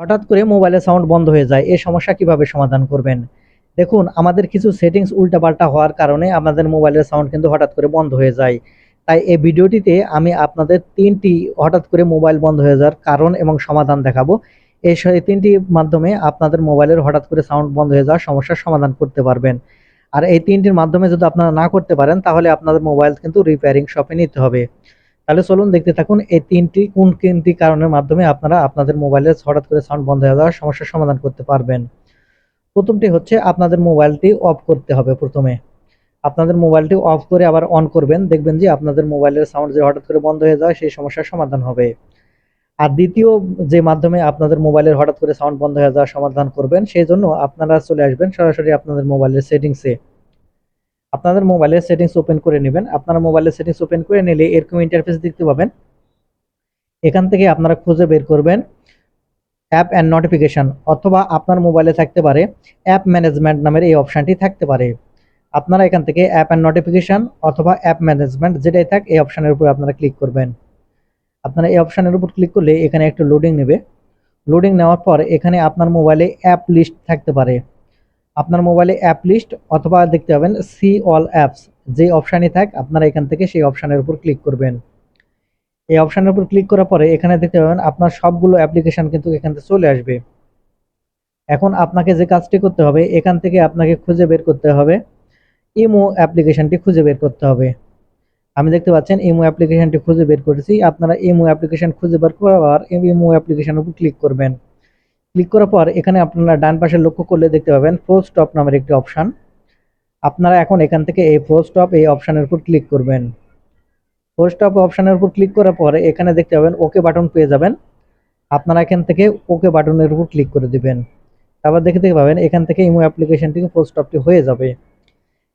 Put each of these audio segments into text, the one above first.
হঠাৎ করে মোবাইলের সাউন্ড বন্ধ হয়ে যায় এই সমস্যা কীভাবে সমাধান করবেন? দেখুন, আমাদের কিছু সেটিংস উল্টাপাল্টা হওয়ার কারণে আমাদের মোবাইলের সাউন্ড কিন্তু হঠাৎ করে বন্ধ হয়ে যায়। তাই এই ভিডিওটিতে আমি আপনাদের তিনটি হঠাৎ করে মোবাইল বন্ধ হয়ে যাওয়ার কারণ এবং সমাধান দেখাবো। এই তিনটি মাধ্যমে আপনাদের মোবাইলের হঠাৎ করে সাউন্ড বন্ধ হয়ে যাওয়ার সমস্যার সমাধান করতে পারবেন। আর এই তিনটির মাধ্যমে যদি আপনারা না করতে পারেন, তাহলে আপনাদের মোবাইল কিন্তু রিপেয়ারিং শপে নিতে হবে। তাহলে চলুন দেখতে থাকুন এই তিনটি কোন তিনটি কারণের মাধ্যমে আপনারা আপনাদের মোবাইলের হঠাৎ করে সাউন্ড বন্ধ হয়ে যাওয়ার সমস্যার সমাধান করতে পারবেন। প্রথমটি হচ্ছে আপনাদের মোবাইলটি অফ করতে হবে প্রথমে। আপনাদের মোবাইলটি অফ করে আবার অন করবেন, দেখবেন যে আপনাদের মোবাইলের সাউন্ড যে হঠাৎ করে বন্ধ হয়ে যায় সেই সমস্যার সমাধান হবে। আর দ্বিতীয় যে মাধ্যমে আপনাদের মোবাইলের হঠাৎ করে সাউন্ড বন্ধ হয়ে যাওয়ার সমাধান করবেন, সেই জন্য আপনারা চলে আসবেন সরাসরি আপনাদের মোবাইলের সেটিংসে আপনাদের মোবাইলের সেটিংস ওপেন করে নেবেন। আপনারা মোবাইলের সেটিংস ওপেন করে নিলে এরকম ইন্টারফেস দেখতে পাবেন। এখান থেকে আপনারা খুঁজে বের করবেন অ্যাপ অ্যান্ড নোটিফিকেশন অথবা আপনার মোবাইলে থাকতে পারে অ্যাপ ম্যানেজমেন্ট নামের এই অপশানটি থাকতে পারে। আপনারা এখান থেকে অ্যাপ অ্যান্ড নোটিফিকেশন অথবা অ্যাপ ম্যানেজমেন্ট যেটাই থাক এই অপশানের উপর আপনারা ক্লিক করবেন। আপনারা এই অপশানের উপর ক্লিক করলে এখানে একটু লোডিং নেবে। লোডিং নেওয়ার পর এখানে আপনার মোবাইলে অ্যাপ লিস্ট থাকতে পারে। আপনার মোবাইলে অ্যাপ লিস্ট অথবা দেখতে পাবেন সি অল অ্যাপস যে অপশানই থাক, আপনারা এখান থেকে সেই অপশানের উপর ক্লিক করবেন। এই অপশানের উপর ক্লিক করার পরে এখানে দেখতে পাবেন আপনার সবগুলো অ্যাপ্লিকেশন কিন্তু এখান থেকে চলে আসবে। এখন আপনাকে যে কাজটি করতে হবে, এখান থেকে আপনাকে খুঁজে বের করতে হবে। ইমো অ্যাপ্লিকেশনটি খুঁজে বের করতে হবে। আমি দেখতে পাচ্ছেন ইমো অ্যাপ্লিকেশনটি খুঁজে বের করেছি। আপনারা ইমো অ্যাপ্লিকেশন খুঁজে বের করার ইমো অ্যাপ্লিকেশনের উপর ক্লিক করবেন। ক্লিক করার পর এখানে আপনারা ডান পাশে লক্ষ্য করলে দেখতে পাবেন ফোর স্টপ নামের একটি অপশান আপনারা এখন এখান থেকে এই ফোর স্টপ এই অপশানের উপর ক্লিক করবেন। ফোর স্টপ অপশানের উপর ক্লিক করার পরে এখানে দেখতে পাবেন ওকে বাটন পেয়ে যাবেন। আপনারা এখান থেকে ওকে বাটনের উপর ক্লিক করে দিবেন। তারপর দেখে দেখতে পাবেন এখান থেকে ইমো অ্যাপ্লিকেশন থেকে ফোর স্টপটি হয়ে যাবে।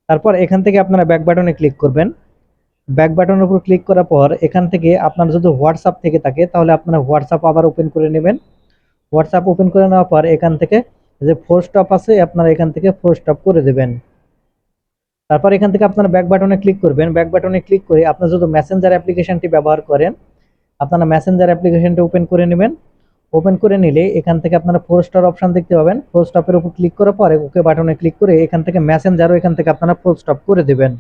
তারপর এখান থেকে আপনারা ব্যাক বাটনে ক্লিক করবেন। ব্যাক বাটনের উপর ক্লিক করার পর এখান থেকে আপনার যদি হোয়াটসঅ্যাপ থেকে থাকে, তাহলে আপনারা হোয়াটসঅ্যাপ আবার ওপেন করে নেবেন। হোয়াটসঅ্যাপ ওপেন করে নেওয়ার পর এখান থেকে যে ফোর স্টপ আছে, আপনারা এখান থেকে ফোর স্টপ করে দেবেন। তারপর এখান থেকে আপনারা ব্যাক বাটনে ক্লিক করবেন। ব্যাক বাটনে ক্লিক করে আপনার যদি মেসেঞ্জার অ্যাপ্লিকেশনটি ব্যবহার করেন, আপনারা মেসেঞ্জার অ্যাপ্লিকেশনটি ওপেন করে নেবেন। ওপেন করে নিলে এখান থেকে আপনারা ফোর স্টার অপশান দেখতে পাবেন। ফোর স্টপের উপর ক্লিক করার পরে ওকে বাটনে ক্লিক করে এখান থেকে মেসেঞ্জারও এখান থেকে আপনারা ফোর স্টপ করে দেবেন।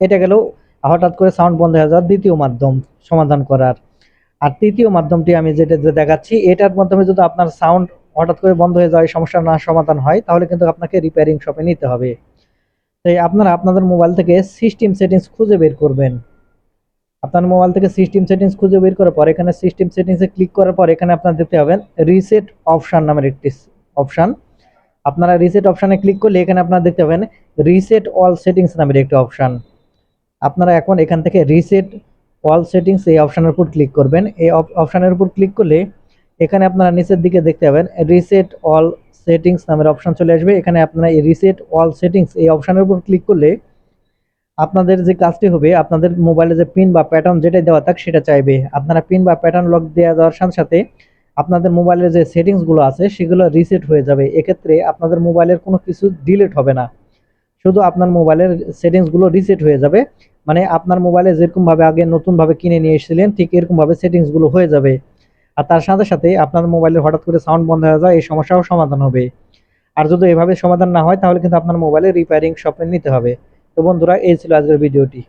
এটা গেল হঠাৎ করে সাউন্ড বন্ধ হয়ে যাওয়ার দ্বিতীয় মাধ্যম, সমাধান করার। আর তৃতীয় মাধ্যমটি আমি যেটা দেখাচ্ছি, এটার মাধ্যমে যদি আপনার সাউন্ড হঠাৎ করে বন্ধ হয়ে যায়, সমস্যা না সমাধান হয়, তাহলে কিন্তু আপনাকে রিপেয়ারিং শপে নিতে হবে। তাই আপনারা আপনাদের মোবাইল থেকে সিস্টেম সেটিংস খুঁজে বের করবেন। আপনার মোবাইল থেকে সিস্টেম সেটিংস খুঁজে বের করার পর, এখানে সিস্টেম সেটিংসে ক্লিক করার পর, এখানে আপনার দেখতে পাবেন রিসেট অপশান নামের একটি অপশান আপনারা রিসেট অপশানে ক্লিক করলে এখানে আপনারা দেখতে পাবেন রিসেট অল সেটিংস নামের একটি অপশান আপনারা এখন এখান থেকে রিসেট অল সেটিংস এই অপশানের উপর ক্লিক করবেন। এই অপশানের উপর ক্লিক করলে এখানে আপনারা নিচের দিকে দেখতে পাবেন রিসেট অল সেটিংস নামের অপশান চলে আসবে। এখানে আপনারা এই রিসেট অল সেটিংস এই অপশানের উপর ক্লিক করলে আপনাদের যে কাজটি হবে, আপনাদের মোবাইলে যে পিন বা প্যাটার্ন যেটাই দেওয়া থাক সেটা চাইবে। আপনারা পিন বা প্যাটার্ন লক দেওয়া দেওয়ার সাথে সাথে আপনাদের মোবাইলের যে সেটিংসগুলো আছে, সেগুলো রিসেট হয়ে যাবে। এক্ষেত্রে আপনাদের মোবাইলের কোনো কিছু ডিলিট হবে না। শুধু আপনার মোবাইলের সেটিংসগুলো রিসেট হয়ে যাবে। মানে আপনার মোবাইলে যেরকমভাবে আগে নতুনভাবে কিনে নিয়ে এসেছিলেন, ঠিক এরকমভাবে সেটিংসগুলো হয়ে যাবে। আর তার সাথে সাথে আপনার মোবাইলে হঠাৎ করে সাউন্ড বন্ধ হয়ে যায়, এই সমস্যাও সমাধান হবে। আর যদি এভাবে সমাধান না হয়, তাহলে কিন্তু আপনার মোবাইলে রিপেয়ারিং শপে নিতে হবে। তো বন্ধুরা, এই ছিল আজকের ভিডিওটি